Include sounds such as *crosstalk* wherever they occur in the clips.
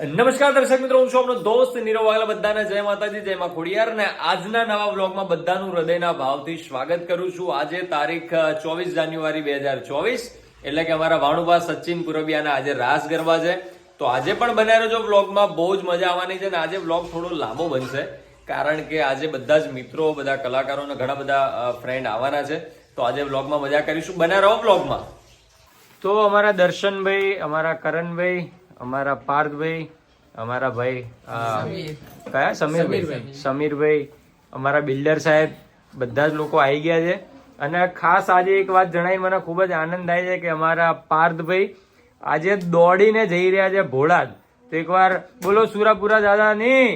નમસ્કાર દર્શક મિત્રો, હું છું આપણો દોસ્ત નીરવ વાઘેલા. બધાને જય માતાજી, જય માં ખોડિયાર. ને આજના નવા વ્લોગમાં બધાનું હૃદયના ભાવથી સ્વાગત કરું છું. આજે તારીખ ચોવીસ જાન્યુઆરી બે હજાર ચોવીસ. એટલે કે અમારા વાણુભા સચિન પુરબિયાના આજે રાસ ગરબા છે. તો આજે પણ બનાવ્યો છો વ્લોગમાં, બહુ જ મજા આવવાની છે ને આજે વ્લોગ થોડો લાંબો બનશે. કારણ કે આજે બધા જ મિત્રો, બધા કલાકારો અને ઘણા બધા ફ્રેન્ડ આવવાના છે. તો આજે વ્લોગમાં મજા કરીશું. બના રહો વ્લોગમાં. તો અમારા દર્શનભાઈ, અમારા કરણભાઈ અમારા પાર્થભાઈ અમારા ભાઈ કયા? સમીરભાઈ. સમીરભાઈ અમારા બિલ્ડર સાહેબ બધા જ લોકો આવી ગયા છે. અને ખાસ આજે એક વાત જણાવી મને ખૂબ જ આનંદ થાય છે કે અમારા પાર્થભાઈ આજે દોડીને જઈ રહ્યા છે ભોળાદ. તો એકવાર બોલો સુરાપુરા દાદાની.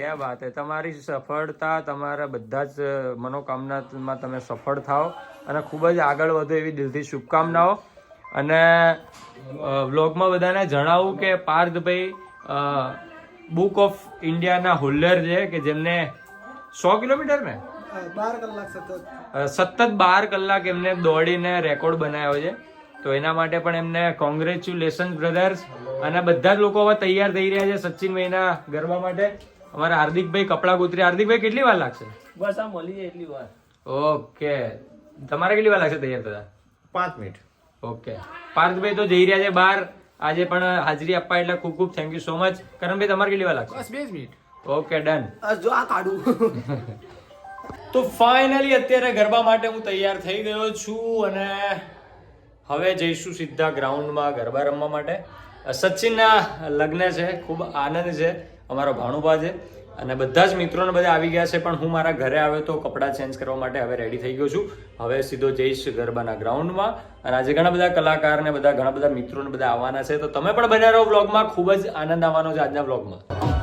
એ વાત તમારી સફળતા તમારા બધા જ મનોકામનામાં તમે સફળ થાઓ. અને ખૂબ જ આગળ વધો એવી દિલથી શુભકામનાઓ. અને વ્લોગમાં બધાને જણાવું કે પાર્થભાઈ બુક ઓફ ઇન્ડિયાના હોલ્ડર છે કે જેમને સો કિલોમીટર ને? બાર કલાક સતત. સતત બાર કલાક એમને દોડીને રેકોર્ડ બનાવ્યો છે. તો એના માટે પણ એમને કોંગ્રેચ્યુલેશન બ્રધર્સ અને બધા જ લોકો હવે તૈયાર થઈ રહ્યા છે સચિનભાઈના ગરબા માટે. અમારા હાર્દિકભાઈ કપડા કૂતરી હાર્દિકભાઈ કેટલી વાર લાગશે? બસ આ મળી જાય એટલી વાર. ઓકે. તમારે કેટલી વાર લાગશે તૈયાર થતા? પાંચ મિનિટ. ઓકે પાર્થભાઈ તો જઈ રહ્યા છે બહાર. આજે પણ હાજરી આપવા એટલે ખૂબ ખૂબ thank you so much Karanbhai તમારે કેટલી વાર લાગશે? બસ બે જ મિનિટ. ઓકે ડન જો આ કાઢું. *laughs* તો ફાઇનલી અત્યારે ગરબા માટે હું તૈયાર થઈ ગયો છું અને હવે જઈશું સીધા ગ્રાઉન્ડમાં ગરબા રમવા માટે. સચિનના લગ્ન છે ખૂબ આનંદ છે અમારો ભાણુભા છે. અને બધા જ મિત્રોને બધા આવી ગયા છે, પણ હું મારા ઘરે આવ્યો તો કપડાં ચેન્જ કરવા માટે હવે રેડી થઈ ગયો છું. હવે સીધો જઈશ ગરબાના ગ્રાઉન્ડમાં અને આજે ઘણા બધા કલાકાર ને બધા ઘણા બધા મિત્રોને બધા આવવાના છે. તો તમે પણ બન્યા રહો બ્લોગમાં ખૂબ જ આનંદ આવવાનો છે આજના બ્લોગમાં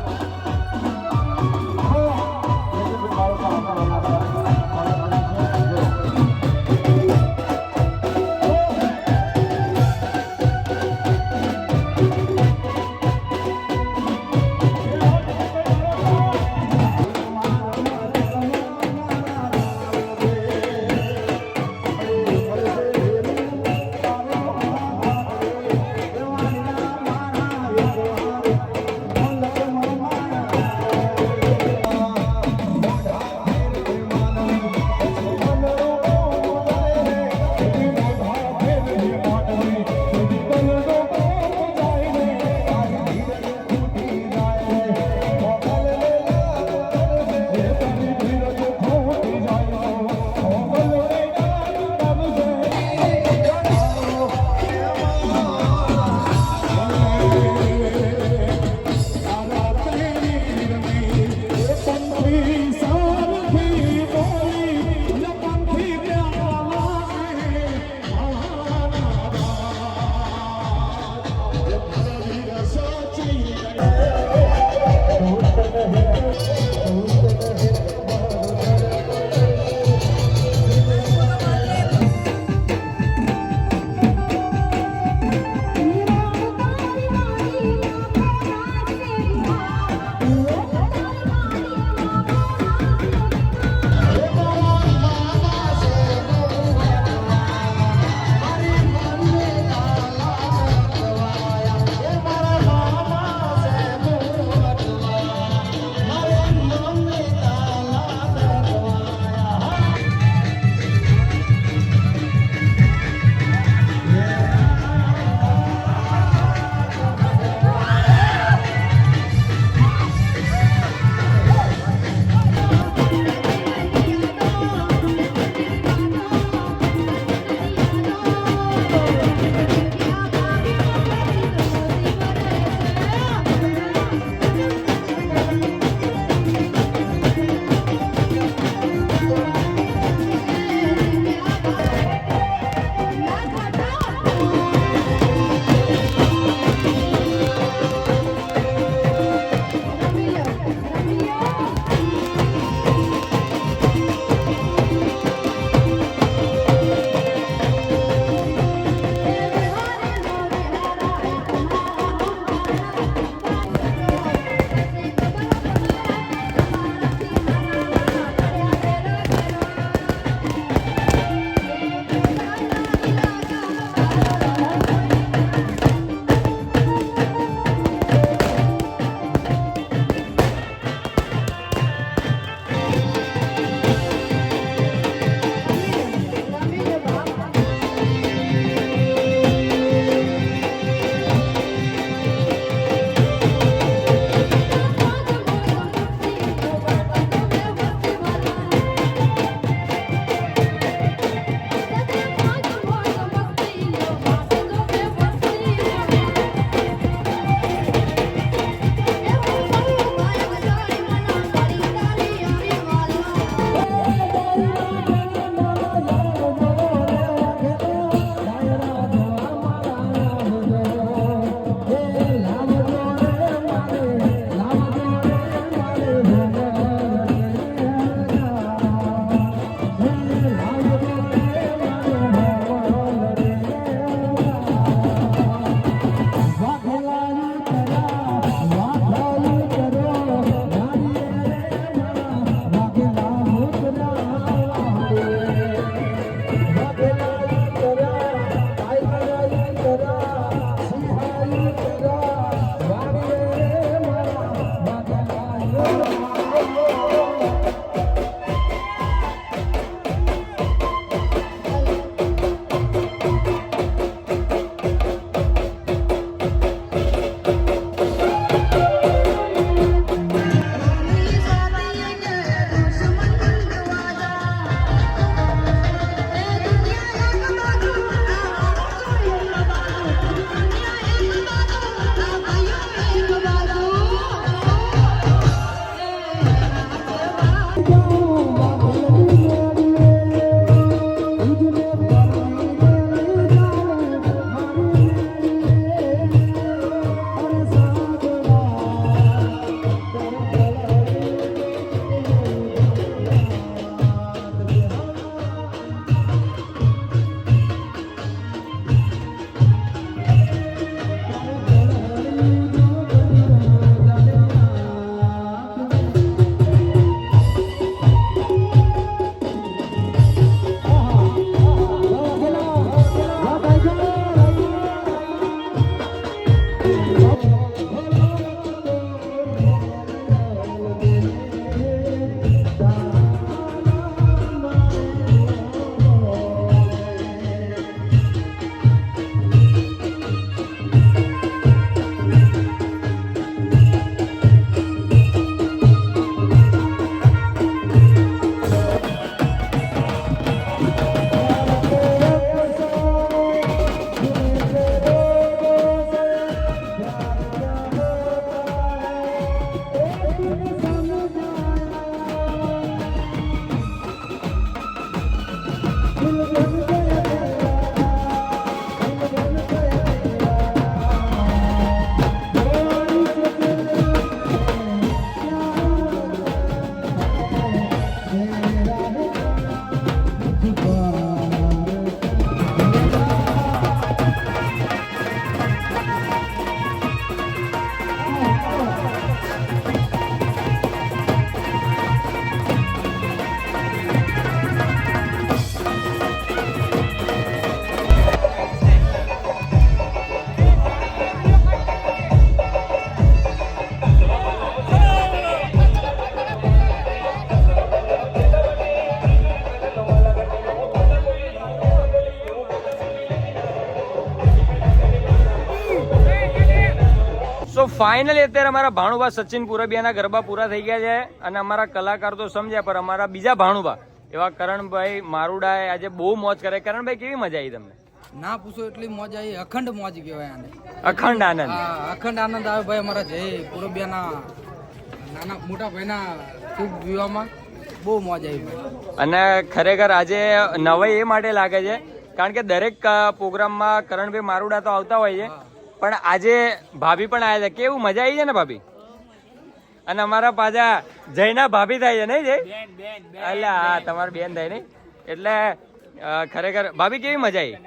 ફાઇનલી અત્યારે અમારા ભાણુભા સચિન પુરબિયાના ગરબા પૂરા થઈ ગયા છે અને અમારા કલાકાર તો સમજ્યા પણ અમારા બીજા ભાણુભા એવા કરણભાઈ મારુડાએ આજે બહુ મોજ કરે કરણભાઈ કેવી મજા આવી તમને? ના પૂછો એટલી મોજ આવી. અખંડ મોજ કહેવાય આને. અખંડ આનંદ. અખંડ આનંદ આવે ભાઈ અમારા જય પુરબિયાના નાના મોટા ભાઈના ખૂબ વિવાહમાં. બહુ મોજ આવી ભાઈ. અને ખરેખર આજે નવાઈ એ માટે લાગે છે કારણ કે દરેક પ્રોગ્રામમાં કરણભાઈ મારુડા તો આવતા હોય છે. પણ આજે ભાભી પણ આવ્યા છે. કેવું મજા આવી છે ને ભાભી? અને અમારા પાછા જયના ભાભી થાય છે નહીં જય? એટલે હા તમારી બેન થાય નહીં? એટલે ખરેખર ભાભી કેવી મજા આવી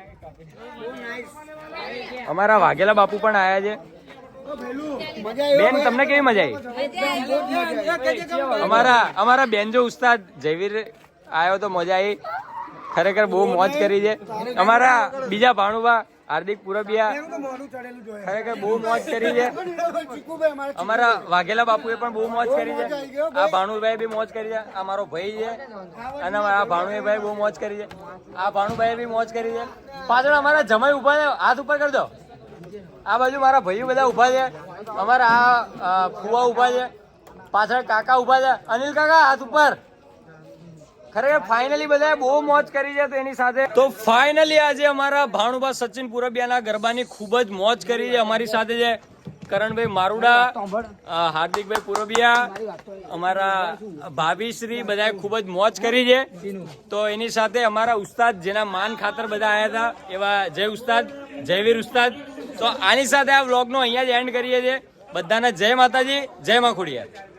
અમારા વાઘેલા બાપુ પણ આવ્યા છે. બેન તમને કેવી મજા આવી અમારા અમારા બેન જો ઉસ્તાદ જયવીર આવ્યો તો મજા આવી ખરેખર બહુ મોજ કરી છે. અમારા બીજા ભાણુભા હાર્દિક પુરબિયા ખરેખર બહુ મોજ કરી છે. *laughs* અમારા વાઘેલા બાપુએ પણ બહુ મોજ કરી છે. આ ભાણુભાઈ બી મોજ કરી છે. આ મારો ભાઈ છે. અને આ ભાણુભાઈ બહુ મોજ કરી છે. આ ભાણુભાઈ બી મોજ કરી છે. પાછળ અમારા જમાઈ ઊભા છે. હાથ ઉપર કરી દો. આ બાજુ મારા ભાઈઓ બધા ઊભા છે. અમારા આ ફુવા ઊભા છે. પાછળ કાકા ઊભા છે. અનિલ કાકા હાથ ઉપર. ખરેખર ફાઇનલી બધાએ બહુ મોજ કરી છે તો એની સાથે તો ફાઇનલી આજે અમારા ભાણુભા સચિન પુરબિયાના ગરબાની ખૂબ જ મોજ કરી છે. અમારી સાથે છે કરણભાઈ મારુડા હાર્દિકભાઈ પુરબિયા, અમારા ભાભીશ્રી બધાએ ખૂબ જ મોજ કરી છે. તો એની સાથે અમારા ઉસ્તાદ જેના માન ખાતર બધા આવ્યા હતા, એવા જય ઉસ્તાદ જયવીર ઉસ્તાદ. તો આની સાથે આ વ્લોગનો અહીંયા જ એન્ડ કરીએ છીએ. બધાને જય માતાજી, જય માં ખોડિયાર